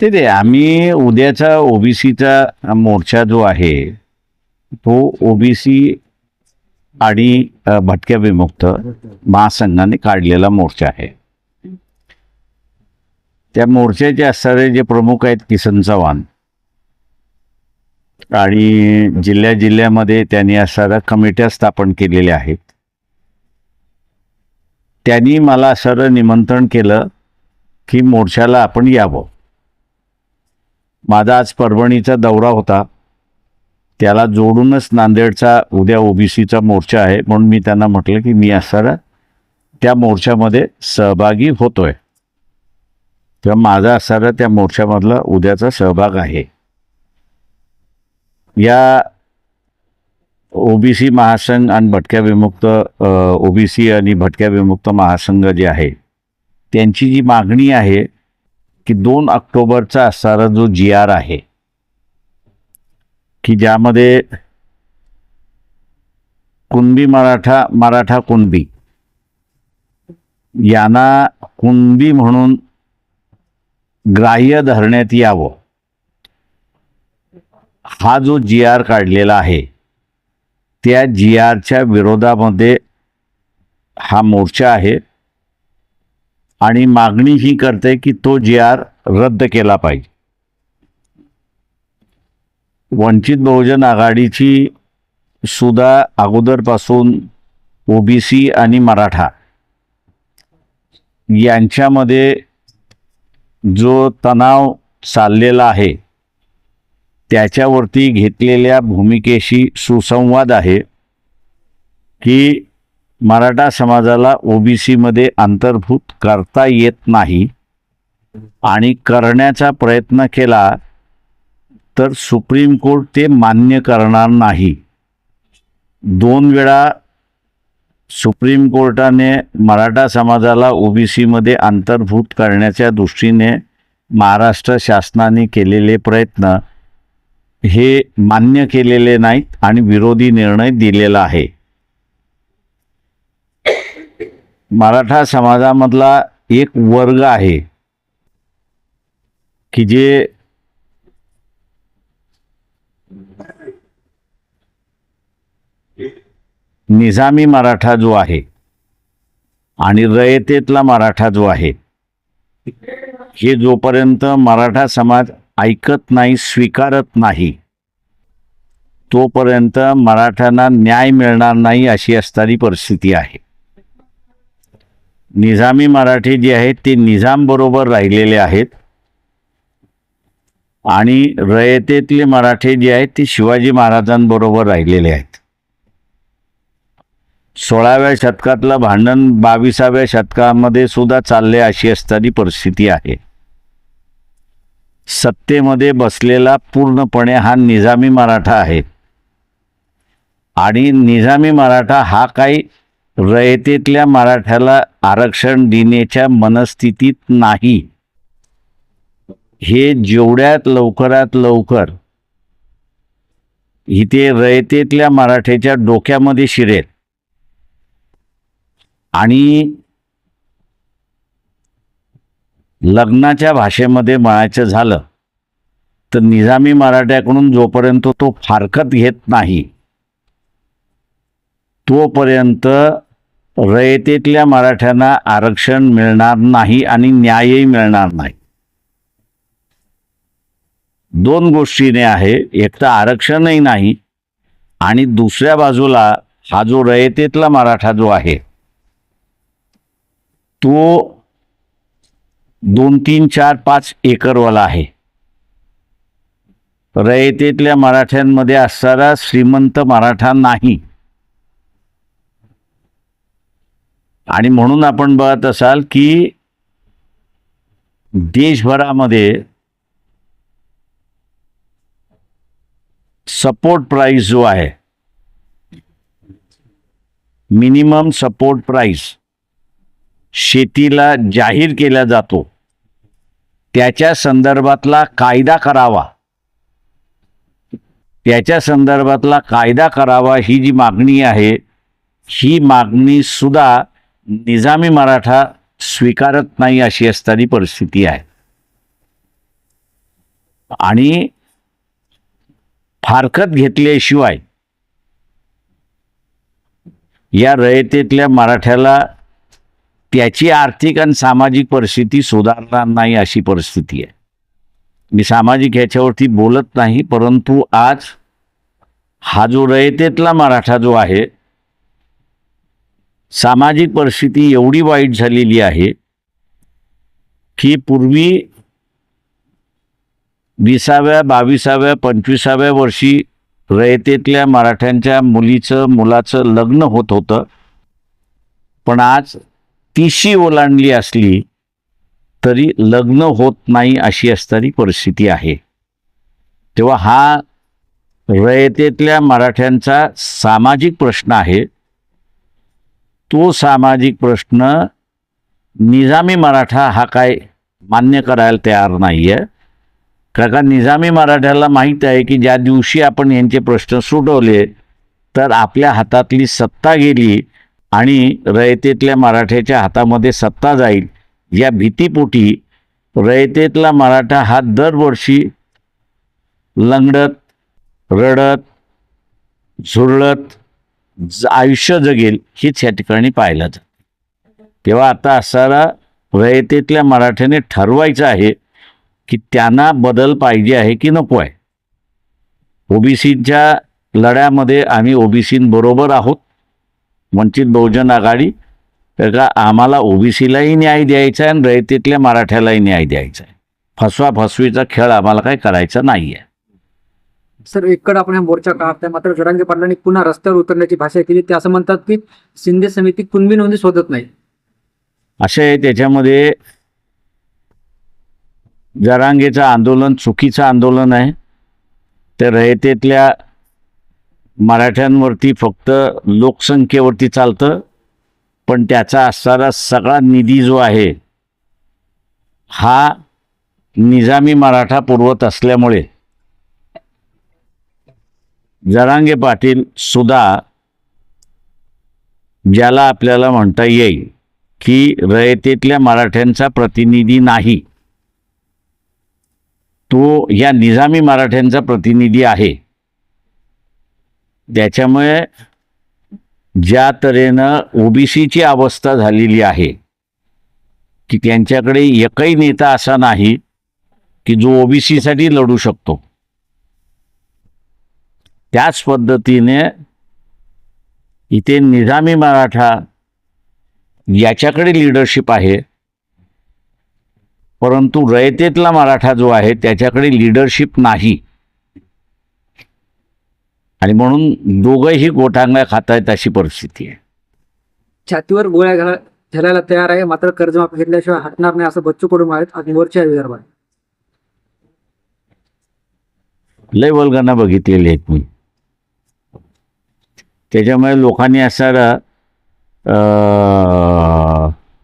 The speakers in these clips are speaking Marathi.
ते ते आम्ही उद्याचा ओबीसीचा मोर्चा जो आहे तो ओबीसी आणि भटक्या विमुक्त महासंघाने काढलेला मोर्चा आहे. त्या मोर्चाचे असणारे जे प्रमुख आहेत किसन चव्हाण आणि जिल्ह्या जिल्ह्यामध्ये त्यांनी असणाऱ्या कमिट्या स्थापन केलेल्या आहेत. त्यांनी मला असं निमंत्रण केलं. की मोर्चाला आपण यावं. माझा आज परभणीचा दौरा होता. त्याला जोडूनच नांदेडचा उद्या ओबीसीचा मोर्चा आहे. म्हणून मी त्यांना म्हटलं की मी असणारा त्या मोर्चामध्ये सहभागी होतोय. तेव्हा माझा असणारा त्या मोर्चामधला उद्याचा सहभाग आहे. या ओबीसी महासंघ आणि भटक्या विमुक्त ओबीसी आणि भटक्या विमुक्त महासंघ जे आहे त्यांची जी मागणी आहे की दोन ऑक्टोबरचा असणारा जो जी आर आहे की ज्यामध्ये कुणबी मराठा मराठा कुणबी यांना कुणबी म्हणून ग्राह्य धरण्यात यावं हा जो जी आर काढलेला आहे त्या जी आरच्या विरोधामध्ये हा मोर्चा आहे. आणि मागणी ही करते की तो जी आर रद्द केला पाहिजे. वंचित बहुजन आघाडीची सुद्धा अगोदरपासून ओबीसी आणि मराठा यांच्यामध्ये जो तणाव चाललेला आहे त्याच्यावरती घेतलेल्या भूमिकेशी सुसंवाद आहे की मराठा समाजाला ओबीसीमध्ये अंतर्भूत करता येत नाही आणि करण्याचा प्रयत्न केला तर सुप्रीम कोर्ट ते मान्य करणार नाही. दोन वेळा सुप्रीम कोर्टाने मराठा समाजाला ओबीसीमध्ये अंतर्भूत करण्याच्या दृष्टीने महाराष्ट्र शासनाने केलेले प्रयत्न हे मान्य केलेले नाहीत आणि विरोधी निर्णय दिलेला आहे. मराठा समाजामधला एक वर्ग आहे की जे निजामी मराठा जो आहे आणि रयतेतला मराठा जो आहे हे जोपर्यंत मराठा समाज ऐकत नाही स्वीकारत नाही तोपर्यंत मराठ्यांना न्याय मिळणार नाही अशी असणारी परिस्थिती आहे. निजामी मराठी जी आहेत ती निजाम बरोबर राहिलेले आहेत. आणि रयतेतले मराठी जी आहेत ती शिवाजी महाराजांबरोबर राहिलेले आहेत. सोळाव्या शतकातलं भांडण बावीसाव्या शतकामध्ये सुद्धा चालले अशी असणारी परिस्थिती आहे. सत्तेमध्ये बसलेला पूर्णपणे हा निजामी मराठा आहे. आणि निजामी मराठा हा काही रयतेतल्या मराठ्याला आरक्षण देण्याच्या मनस्थितीत नाही. हे जेवढ्यात लवकरात लवकर इथे रयतेतल्या मराठ्याच्या डोक्यामध्ये शिरेल. आणि लग्नाच्या भाषेमध्ये म्हणायचं झालं तर निजामी मराठ्याकडून जोपर्यंत तो फारकत घेत नाही तोपर्यंत रयतेतल्या मराठ्यांना आरक्षण मिळणार नाही आणि न्यायही मिळणार नाही. दोन गोष्टीने आहे. एक तर आरक्षणही नाही आणि दुसऱ्या बाजूला हा जो रयतेतला मराठा जो आहे तो दोन तीन चार पाच एकरवाला आहे. रयतेतल्या मराठ्यांमध्ये असणारा श्रीमंत मराठा नाही. आणि म्हणून आपण बघत असाल की देशभरामध्ये सपोर्ट प्राईस जो आहे मिनिमम सपोर्ट प्राईस शेतीला जाहीर केला जातो त्याच्या संदर्भातला कायदा करावा. त्याच्या संदर्भातला कायदा करावा ही जी मागणी आहे ही मागणी सुद्धा निजामी मराठा स्वीकारत नाही अशी असणारी परिस्थिती आहे. आणि फारकत घेतल्याशिवाय या रयतेतल्या मराठ्याला त्याची आर्थिक आणि सामाजिक परिस्थिती सुधारणार नाही अशी परिस्थिती आहे. मी सामाजिक ह्याच्यावरती बोलत नाही परंतु आज हा जो रयतेतला मराठा जो आहे सामाजिक परिस्थिती एवढी वाईट झालेली आहे की पूर्वी विसाव्या बावीसाव्या पंचवीसाव्या वर्षी रयतेतल्या मराठ्यांच्या मुलीचं मुलाचं लग्न होत होतं. पण आज तिशी ओलांडली असली तरी लग्न होत नाही अशी असणारी परिस्थिती आहे. तेव्हा हा रयतेतल्या मराठ्यांचा सामाजिक प्रश्न आहे. तो सामाजिक प्रश्न निजामी मराठा हा काय मान्य करायला तयार नाही आहे कारण का निजामी मराठ्याला माहीत आहे की ज्या दिवशी आपण यांचे प्रश्न सुटवले तर आपल्या हातातली सत्ता गेली आणि रयतेतल्या मराठ्याच्या हातामध्ये सत्ता जाईल या भीतीपोटी रयतेतला मराठा हा दरवर्षी लंगडत रडत झुरळत आयुष्य जगेल हीच या ठिकाणी पाहिलं जातं. तेव्हा आता असणारा रयतेतल्या मराठ्याने ठरवायचं आहे की त्यांना बदल पाहिजे आहे की नको आहे. ओबीसीच्या लढ्यामध्ये आम्ही ओबीसींबरोबर आहोत. वंचित बहुजन आघाडी तर का आम्हाला ओबीसीलाही न्याय द्यायचा आहे आणि रयतेतल्या मराठ्यालाही न्याय द्यायचा आहे. फसवा फसवीचा खेळ आम्हाला काही करायचा नाही आहे सर एककडे आपण हा मोर्चा काढताय मात्र जरांगे पाटलांनी पुन्हा रस्त्यावर उतरण्याची भाषा केली. ते असं म्हणतात की शिंदे समिती कुणबी नोंदी शोधत नाही. असे आहे त्याच्यामध्ये जरांगेचं आंदोलन चुकीचं आंदोलन आहे. ते रयतेतल्या मराठ्यांवरती फक्त लोकसंख्येवरती चालतं पण त्याचा असणारा सगळा निधी जो आहे हा निजामी मराठा पुरवत असल्यामुळे जरांगे पाटील सुद्धा ज्याला आपल्याला म्हणता येईल की रयतेतल्या मराठ्यांचा प्रतिनिधी नाही. तो या निजामी मराठ्यांचा प्रतिनिधी आहे. त्याच्यामुळे ज्या तऱ्हेनं ओबीसीची अवस्था झालेली आहे की त्यांच्याकडे एकही नेता असा नाही की जो ओबीसीसाठी लढू शकतो. त्याच पद्धतीने इथे निजामी मराठा याच्याकडे लिडरशिप आहे. परंतु रयतेतला मराठा जो आहे त्याच्याकडे लिडरशिप नाही. आणि म्हणून दोघंही खात आहेत अशी परिस्थिती आहे. छातीवर गोळ्या घाला झेलायला तयार आहे मात्र कर्जमाफी घेतल्याशिवाय हटणार नाही असं बच्चू कडू आहेत आज मोर्चा विदर्भात. लय वल्गना बघितलेले आहेत मी. त्याच्यामुळे लोकांनी असणारा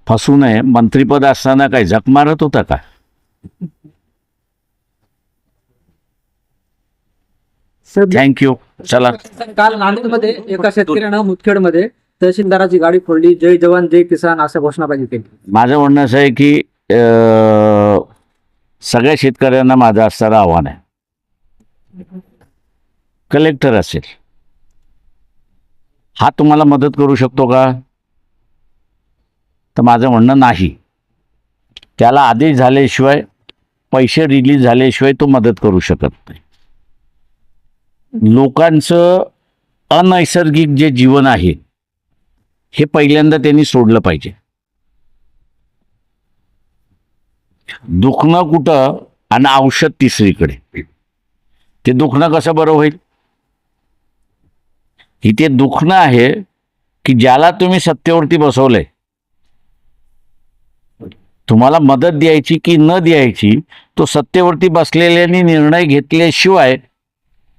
फसू नये. मंत्रिपद असताना काय झक मारत होता का? थँक्यू चला. काल नांदेडमध्ये एका शेतकऱ्यानं मुदखेडमध्ये तहसीलदाराची गाडी फोडली. जय जवान जय किसान अशा घोषणाबाजी केली. माझं म्हणणं असं आहे की सगळ्या शेतकऱ्यांना माझं असणारं आव्हान आहे. कलेक्टर असेल. हा तुम्हाला मदत करू शकतो का? तर माझं म्हणणं नाही. त्याला आदेश झाल्याशिवाय पैसे रिलीज झाल्याशिवाय तो मदत करू शकत नाही. लोकांचं अनैसर्गिक जे जीवन आहे हे पहिल्यांदा त्यांनी सोडलं पाहिजे. दुखणं कुठं? आणि औषध तिसरीकडे. ते दुखणं कसं बरं होईल? इथे दुखणं आहे की ज्याला तुम्ही सत्तेवरती बसवलंय. तुम्हाला मदत द्यायची की न द्यायची तो सत्तेवरती बसलेल्यांनी निर्णय घेतल्याशिवाय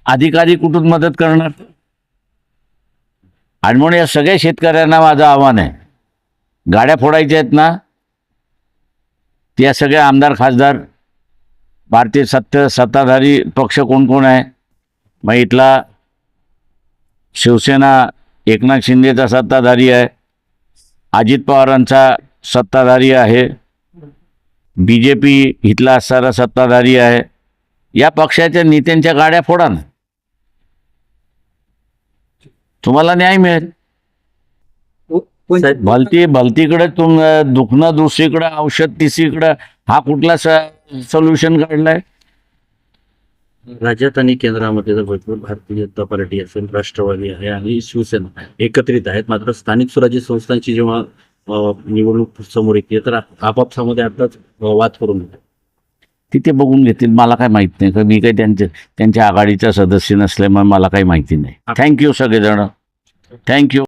अधिकारी कुठून मदत करणार? आणि म्हणून या सगळ्या शेतकऱ्यांना माझं आव्हान आहे. गाड्या फोडायच्या आहेत ना? त्या सगळ्या आमदार खासदार भारतीय सत्य सत्ताधारी पक्ष कोण कोण आहे? मग इथला शिवसेना एकनाथ शिंदेचा सत्ताधारी आहे. अजित पवारांचा सत्ताधारी आहे. बी जे पी इथला असणारा सत्ताधारी आहे. या पक्षाच्या नेत्यांच्या गाड्या फोडा ना. तुम्हाला न्याय मिळेल. भलती भलतीकडे तुम दुखणं दुसरीकडं औषध तिसरीकडं हा कुठला सोल्युशन काढलाय? राज्यात आणि केंद्रामध्ये जर बघितलं भारतीय जनता पार्टी असेल राष्ट्रवादी आहे आणि शिवसेना एकत्रित आहेत मात्र स्थानिक स्वराज्य संस्थांची जेव्हा निवडणूक समोर येते तर आपापसामध्ये आताच वाद करून घेतात तिथे बघून घेतील मला काय माहीत नाही. कारण मी काही त्यांच्या त्यांच्या आघाडीचा सदस्य नसल्यामुळे मला काही माहिती नाही. थँक्यू सगळेजण. थँक्यू